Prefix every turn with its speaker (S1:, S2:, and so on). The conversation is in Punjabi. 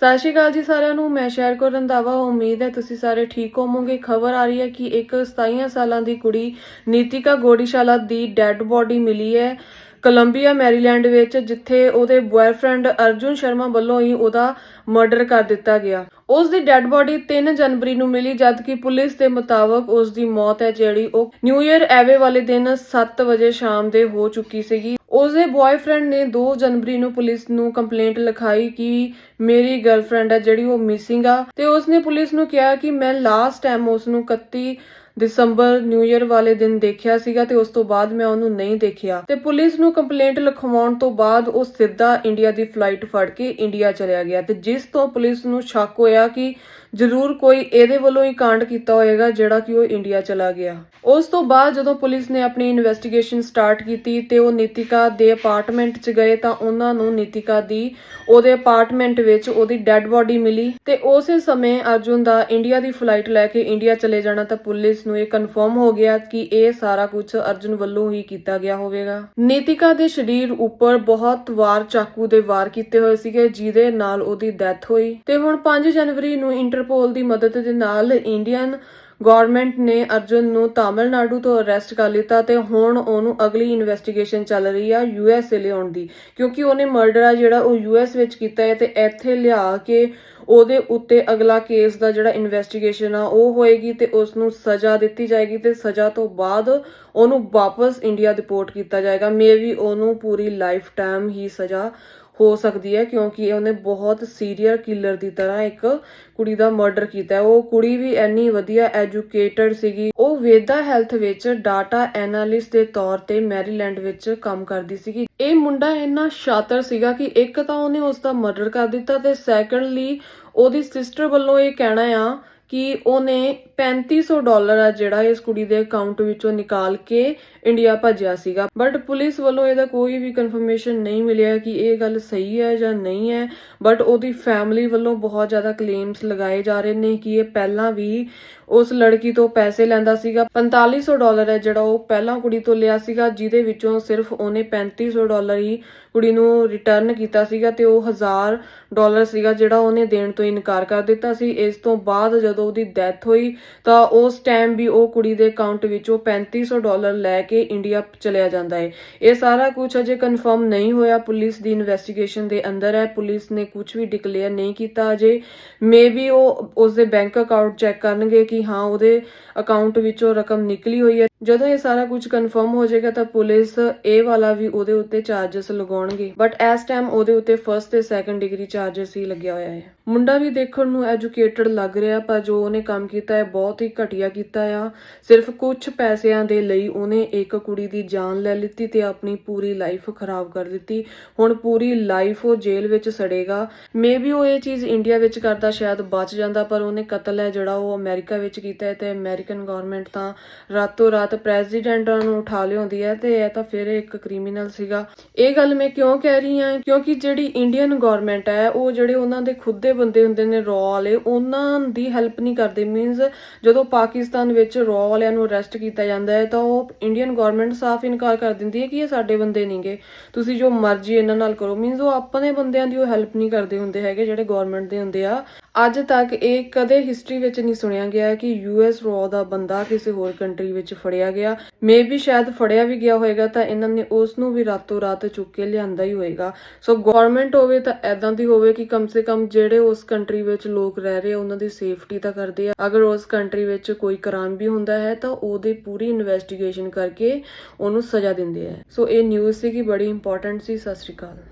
S1: ਸਤਿ ਸ਼੍ਰੀ ਅਕਾਲ ਜੀ ਸਾਰਿਆਂ ਨੂੰ, ਮੈਂ ਸ਼ਹਿਰ ਕੋ ਰੰਧਾਵਾ ਉਮੀਦ ਹੈ ਤੁਸੀਂ ਸਾਰੇ ਠੀਕ ਹੋਵੋਗੇ। ਖਬਰ ਆ ਰਹੀ ਹੈ ਕਿ ਇੱਕ 27 ਸਾਲਾਂ ਦੀ ਕੁੜੀ ਨੀਤਿਕਾ ਗੋਡੀਸ਼ਾਲਾ ਦੀ ਡੈੱਡ ਬੋਡੀ ਮਿਲੀ ਹੈ। ਕੋਲੰਬੀਆ, ਮੈਰੀਲੈਂਡ ਵਿੱਚ, ਜਿੱਥੇ ਉਹਦੇ ਬॉयਫ੍ਰੈਂਡ ਅਰਜੁਨ ਸ਼ਰਮਾ ਵੱਲੋਂ ਹੀ ਉਹਦਾ ਮਰਡਰ ਕਰ ਦਿੱਤਾ ਗਿਆ। ਉਸ ਦੀ ਡੈੱਡ ਬੋਡੀ 3 ਜਨਵਰੀ ਨੂੰ ਮਿਲੀ, ਜਦਕਿ ਪੁਲਿਸ ਦੇ ਮੁਤਾਬਕ ਉਸ ਦੀ ਮੌਤ ਹੈ, ਜਿਹੜੀ ਉਹ ਨਿਊ ਇਅਰ ਐਵੇ ਵਾਲੇ ਦਿਨ 7 ਵਜੇ ਸ਼ਾਮ ਦੇ ਹੋ ਚੁੱਕੀ ਸੀਗੀ। ਉਸਦੇ ਬॉयਫ੍ਰੈਂਡ ਨੇ 2 ਜਨਵਰੀ ਨੂੰ ਪੁਲਿਸ ਨੂੰ ਕੰਪਲੇਂਟ ਲਿਖਾਈ ਕਿ ਮੇਰੀ ਗਰਲਫ੍ਰੈਂਡ ਹੈ ਜਿਹੜੀ ਉਹ ਮਿਸਿੰਗ ਆ ਤੇ ਉਸਨੇ ਪੁਲਿਸ ਨੂੰ ਕਿਹਾ ਕਿ ਮੈਂ ਲਾਸਟ ਟਾਈਮ ਉਸ ਨੂੰ 31 ਦਸੰਬਰ ਨਿਊ ਇਅਰ ਵਾਲੇ ਦਿਨ ਦੇਖਿਆ ਸੀਗਾ ਤੇ ਉਸ ਤੋਂ ਬਾਅਦ ਮੈਂ ਉਹਨੂੰ ਨਹੀਂ ਦੇਖਿਆ। ਤੇ ਪੁਲਿਸ ਨੂੰ ਕੰਪਲੇਂਟ ਲਿਖਵਾਉਣ ਤੋਂ ਬਾਅਦ ਉਹ ਸਿੱਧਾ ਇੰਡੀਆ ਦੀ ਫਲਾਈਟ ਫੜ ਕੇ ਇੰਡੀਆ ਚਲਿਆ ਗਿਆ ਤੇ ਜਿਸ ਤੋਂ ਪੁਲਿਸ ਨੂੰ ਸ਼ੱਕ ਹੋਇਆ ਕਿ ਜ਼ਰੂਰ ਕੋਈ ਇਹਦੇ ਵੱਲੋਂ ਹੀ ਕਾਂਡ ਕੀਤਾ ਹੋਏਗਾ ਜਿਹੜਾ ਕਿ ਉਹ ਇੰਡੀਆ ਚਲਾ ਗਿਆ। ਉਸ ਤੋਂ ਬਾਅਦ ਜਦੋਂ ਪੁਲਿਸ ਨੇ ਆਪਣੀ ਇਨਵੈਸਟੀਗੇਸ਼ਨ ਸਟਾਰਟ ਕੀਤੀ ਤੇ ਉਹ ਨੀਤਿਕਾ ਦੇ ਅਪਾਰਟਮੈਂਟ 'ਚ ਗਏ ਤਾਂ ਉਹਨਾਂ ਨੂੰ ਨੀਤਿਕਾ ਦੀ ਉਹਦੇ ਅਪਾਰਟਮੈਂਟ ਵਿੱਚ ਉਹਦੀ ਡੈੱਡ ਬੋਡੀ ਮਿਲੀ ਤੇ ਉਸੇ ਸਮੇਂ ਅਰਜੁਨ ਦਾ ਇੰਡੀਆ ਦੀ ਫਲਾਈਟ ਲੈ ਕੇ ਇੰਡੀਆ ਚਲੇ ਜਾਣਾ ਤਾਂ ਪੁਲਿਸ ਨੂੰ ਇਹ ਕਨਫਰਮ ਹੋ ਗਿਆ ਕਿ ਇਹ ਸਾਰਾ ਕੁਝ ਅਰਜੁਨ ਵੱਲੋਂ ਹੀ ਕੀਤਾ ਗਿਆ ਹੋਵੇਗਾ। ਨੀਤਿਕਾ ਦੇ ਸਰੀਰ ਉੱਪਰ ਬਹੁਤ ਵਾਰ ਚਾਕੂ ਦੇ ਵਾਰ ਕੀਤੇ ਹੋਏ ਸੀਗੇ, ਜਿਹਦੇ ਨਾਲ ਉਹਦੀ ਡੈਥ ਹੋਈ। ਤੇ ਹੁਣ 5 ਜਨਵਰੀ ਨੂੰ ਇੰਟਰਪੋਲ ਦੀ ਮਦਦ ਦੇ ਨਾਲ ਇੰਡੀਅਨ ਗਵਰਨਮੈਂਟ ਨੇ ਅਰਜੁਨ ਨੂੰ ਤਾਮਿਲਨਾਡੂ ਤੋਂ ਅਰੈਸਟ ਕਰ ਲਿੱਤਾ ਤੇ ਹੁਣ ਉਹਨੂੰ ਅਗਲੀ ਇਨਵੈਸਟੀਗੇਸ਼ਨ ਚੱਲ ਰਹੀ ਆ ਯੂਐਸ ਲਿਆਉਣ ਦੀ। ਕਿਉਂਕਿ ਉਹਨੇ ਮਰਡਰ ਆ ਜਿਹੜਾ ਉਹ ਯੂਐਸ ਵਿੱਚ ਕੀਤਾ ਹੈ ਤੇ ਇੱਥੇ ਲਿਆ ਕੇ ਉਹਦੇ ਉੱਤੇ ਅਗਲਾ ਕੇਸ ਦਾ ਜਿਹੜਾ ਇਨਵੈਸਟੀਗੇਸ਼ਨ ਆ ਉਹ ਹੋਏਗੀ ਤੇ ਉਸ ਨੂੰ ਸਜ਼ਾ ਦਿੱਤੀ ਜਾਏਗੀ ਤੇ ਸਜ਼ਾ ਤੋਂ ਬਾਅਦ ਉਹਨੂੰ ਵਾਪਸ ਇੰਡੀਆ ਰਿਪੋਰਟ ਕੀਤਾ ਜਾਏਗਾ। ਮੇਬੀ ਉਹਨੂੰ ਪੂਰੀ ਲਾਈਫ ਟਾਈਮ ਹੀ ਸਜ਼ਾ ਹੋ ਸਕਦੀ ਹੈ ਕਿਉਂਕਿ ਉਹਨੇ ਬਹੁਤ ਸੀਰੀਅਲ ਕਿਲਰ ਦੀ ਤਰ੍ਹਾਂ ਇੱਕ ਕੁੜੀ ਦਾ ਮਰਡਰ ਕੀਤਾ ਉਹ ਕੁੜੀ ਵੀ ਇੰਨੀ ਵਧੀਆ ਐਜੂਕੇਟਡ ਸੀਗੀ। ਉਹ ਵੇਦਾ ਹੈਲਥ ਵਿੱਚ ਡਾਟਾ ਐਨਾਲਿਸਟ ਦੇ ਤੌਰ ਤੇ ਮੈਰੀਲੈਂਡ ਵਿੱਚ ਕੰਮ ਕਰਦੀ ਸੀਗੀ। ਇਹ ਮੁੰਡਾ ਇੰਨਾ ਸ਼ਾਤਰ ਸੀਗਾ ਕਿ ਇੱਕ ਤਾਂ ਉਹਨੇ ਉਸ ਦਾ ਮਰਡਰ ਕਰ ਦਿੱਤਾ ਤੇ ਸੈਕੰਡਲੀ ਉਹਦੀ ਸਿਸਟਰ ਵੱਲੋਂ ਇਹ ਕਹਿਣਾ ਆ ਕਿ ਉਹਨੇ 3500 ਡਾਲਰ ਆ ਜਿਹੜਾ ਇਸ ਕੁੜੀ ਦੇ ਅਕਾਊਂਟ ਵਿੱਚੋਂ ਨਿਕਾਲ ਕੇ ਇੰਡੀਆ ਭੱਜਿਆ ਸੀਗਾ। ਬਟ ਪੁਲਿਸ ਵੱਲੋਂ ਇਹਦਾ ਕੋਈ ਵੀ ਕਨਫਰਮੇਸ਼ਨ ਨਹੀਂ ਮਿਲਿਆ ਕਿ ਇਹ ਗੱਲ ਸਹੀ ਹੈ ਜਾਂ ਨਹੀਂ ਹੈ। ਬਟ ਉਹਦੀ ਫੈਮਿਲੀ ਵੱਲੋਂ ਬਹੁਤ ਜ਼ਿਆਦਾ ਕਲੇਮਸ ਲਗਾਏ ਜਾ ਰਹੇ ਨੇ ਕਿ ਇਹ ਪਹਿਲਾਂ ਵੀ ਉਸ ਲੜਕੀ ਤੋਂ ਪੈਸੇ ਲੈਂਦਾ ਸੀਗਾ। 4500 ਡਾਲਰ ਹੈ ਜਿਹੜਾ ਉਹ ਪਹਿਲਾਂ ਕੁੜੀ ਤੋਂ ਲਿਆ ਸੀਗਾ, ਜਿਹਦੇ ਵਿੱਚੋਂ ਸਿਰਫ ਉਹਨੇ 3500 ਡਾਲਰ ਹੀ ਕੁੜੀ ਨੂੰ ਰਿਟਰਨ ਕੀਤਾ ਸੀਗਾ ਤੇ ਉਹ 1000 ਡਾਲਰ ਸੀਗਾ ਜਿਹੜਾ ਉਹਨੇ ਦੇਣ ਤੋਂ ਇਨਕਾਰ ਕਰ ਦਿੱਤਾ ਸੀ। ਇਸ ਤੋਂ ਬਾਅਦ ਜਦੋਂ ਉਹਦੀ ਡੈਥ ਹੋਈ, ਤਾਂ ਉਸ ਟਾਈਮ ਵੀ ਉਹ ਕੁੜੀ ਦੇ ਅਕਾਊਂਟ ਵਿੱਚੋਂ 3500 ਡਾਲਰ ਲੈ ਕੇ ਇੰਡੀਆ ਚਲਿਆ ਜਾਂਦਾ ਹੈ। ਇਹ ਸਾਰਾ ਕੁਝ ਅਜੇ ਕਨਫਰਮ ਨਹੀਂ ਹੋਇਆ। ਪੁਲਿਸ ਦੀ ਇਨਵੈਸਟੀਗੇਸ਼ਨ ਦੇ ਅੰਦਰ ਹੈ। ਪੁਲਿਸ ਨੇ ਕੁਝ ਵੀ ਡਿਕਲੇਅਰ ਨਹੀਂ ਕੀਤਾ ਅਜੇ। ਮੇਬੀ ਉਹ ਉਸ ਦੇ ਬੈਂਕ ਅਕਾਊਂਟ ਚੈੱਕ ਕਰਨਗੇ ਕਿ ਹਾਂ ਉਹਦੇ ਅਕਾਊਂਟ ਵਿੱਚੋਂ ਰਕਮ ਨਿਕਲੀ ਹੋਈ ਹੈ ਜਦੋਂ ਇਹ ਸਾਰਾ ਕੁਝ ਕਨਫਰਮ ਹੋ ਜਾਏਗਾ ਤਾਂ ਪੁਲਿਸ ਇਹ ਵਾਲਾ ਵੀ ਉਹਦੇ ਉੱਤੇ ਚਾਰजेस ਲਗਾਉਣਗੇ। ਬਟ ਇਸ ਟਾਈਮ ਉਹਦੇ ਉੱਤੇ ਫਰਸਟ ਤੇ ਸੈਕੰਡ ਡਿਗਰੀ ਚਾਰजेस ਹੀ ਲੱਗਿਆ ਹੋਇਆ ਹੈ। ਮੁੰਡਾ ਵੀ ਦੇਖਣ ਨੂੰ ਐਜੂਕੇਟਡ ਲੱਗ ਰਿਹਾ, ਪਰ ਜੋ ਉਹਨੇ ਕੰਮ ਕੀਤਾ ਹੈ, ਬਹੁਤ ਹੀ ਘਟੀਆ ਕੀਤਾ ਆ। ਸਿਰਫ ਕੁਝ ਪੈਸਿਆਂ ਦੇ ਲਈ ਉਹਨੇ ਇੱਕ ਕੁੜੀ ਦੀ ਜਾਨ ਲੈ ਲਿੱਤੀ ਤੇ ਆਪਣੀ ਪੂਰੀ ਲਾਈਫ ਖਰਾਬ ਕਰ ਦਿੱਤੀ। ਹੁਣ ਪੂਰੀ ਲਾਈਫ ਉਹ ਜੇਲ੍ਹ ਵਿੱਚ ਸੜੇਗਾ। ਮੇਬੀ ਉਹ ਇਹ ਚੀਜ਼ ਇੰਡੀਆ ਵਿੱਚ ਕਰਦਾ, ਸ਼ਾਇਦ ਬਚ ਜਾਂਦਾ, ਪਰ ਉਹਨੇ ਕਤਲ ਹੈ ਜਿਹੜਾ ਉਹ ਅਮਰੀਕਾ ਵਿੱਚ ਕੀਤਾ ਹੈ ਤੇ ਅਮਰੀਕਨ ਗਵਰਨਮੈਂਟ ਤਾਂ ਰਾਤੋਂ ਰਾਤ ਪ੍ਰੈਜ਼ੀਡੈਂਟਾਂ ਨੂੰ ਉਠਾ ਲਿਆਉਂਦੀ ਹੈ ਤੇ ਇਹ ਤਾਂ ਫਿਰ ਇੱਕ ਕ੍ਰਿਮੀਨਲ ਸੀਗਾ। ਇਹ ਗੱਲ ਮੈਂ ਕਿਉਂ ਕਹਿ ਰਹੀ ਹਾਂ? ਕਿਉਂਕਿ ਜਿਹੜੀ ਇੰਡੀਅਨ ਗਵਰਨਮੈਂਟ ਹੈ, ਉਹ ਜਿਹੜੇ ਉਹਨਾਂ ਦੇ ਖੁਦ ਦੇ ਬੰਦੇ ਹੁੰਦੇ ਨੇ ਰॉ ਵਾਲੇ, ਉਹਨਾਂ ਦੀ ਹੈਲਪ ਨਹੀਂ ਕਰਦੇ। ਮੀਨਸ ਜਦੋਂ ਪਾਕਿਸਤਾਨ ਵਿੱਚ ਰॉ ਵਾਲਿਆਂ ਨੂੰ ਅਰੈਸਟ ਕੀਤਾ ਜਾਂਦਾ ਹੈ, ਤਾਂ ਉਹ ਇੰਡੀਅਨ ਗਵਰਨਮੈਂਟ ਸਾਫ਼ ਇਨਕਾਰ ਕਰ ਦਿੰਦੀ ਹੈ ਕਿ ਇਹ ਸਾਡੇ ਬੰਦੇ ਨਹੀਂਗੇ ਤੁਸੀਂ ਜੋ ਮਰਜ਼ੀ ਇਹਨਾਂ ਨਾਲ ਕਰੋ। ਮੀਨਸ ਉਹ ਆਪਣੇ ਬੰਦਿਆਂ ਦੀ ਉਹ ਹੈਲਪ ਨਹੀਂ ਕਰਦੇ ਹੁੰਦੇ ਹੈਗੇ ਜਿਹੜੇ ਗਵਰਨਮੈਂਟ ਦੇ ਹੁੰਦੇ ਆ। ਅੱਜ ਤੱਕ ਇਹ ਕਦੇ ਹਿਸਟਰੀ ਵਿੱਚ ਨਹੀਂ ਸੁਣਿਆ ਗਿਆ ਕਿ ਯੂਐਸ ਰॉ ਦਾ ਬੰਦਾ ਕਿਸੇ ਹੋਰ ਕੰਟਰੀ ਵਿੱਚ ਫੜਿਆ ਗਿਆ। ਮੇਬੀ ਸ਼ਾਇਦ ਫੜਿਆ ਵੀ ਗਿਆ ਹੋਵੇਗਾ ਤਾਂ ਇਹਨਾਂ ਨੇ ਉਸ ਨੂੰ ਵੀ ਰਾਤੋਂ ਰਾਤ ਚੁੱਕ ਕੇ ਲਿਆਂਦਾ ਹੀ ਹੋਵੇਗਾ ਸੋ ਗਵਰਨਮੈਂਟ ਹੋਵੇ ਤਾਂ ਐਦਾਂ ਦੀ ਹੋਵੇ ਕਿ ਕਮ ਸੇ ਕਮ ਜਿਹੜੇ ਉਸ ਕੰਟਰੀ ਵਿੱਚ ਲੋਕ ਰਹਿ ਰਹੇ ਉਹਨਾਂ ਦੀ ਸੇਫਟੀ ਤਾਂ ਕਰਦੇ ਆ। ਅਗਰ ਉਸ ਕੰਟਰੀ ਵਿੱਚ ਕੋਈ ਕ੍ਰਾਈਮ ਵੀ ਹੁੰਦਾ ਹੈ ਤਾਂ ਉਹਦੀ ਪੂਰੀ ਇਨਵੈਸਟੀਗੇਸ਼ਨ ਕਰਕੇ ਉਹਨੂੰ ਸਜ਼ਾ ਦਿੰਦੇ ਆ। ਸੋ ਇਹ ਨਿਊਜ਼ ਸੀ ਕਿ ਬੜੀ ਇੰਪੋਰਟੈਂਟ ਸੀ। ਸਤਿ ਸ਼੍ਰੀ ਅਕਾਲ।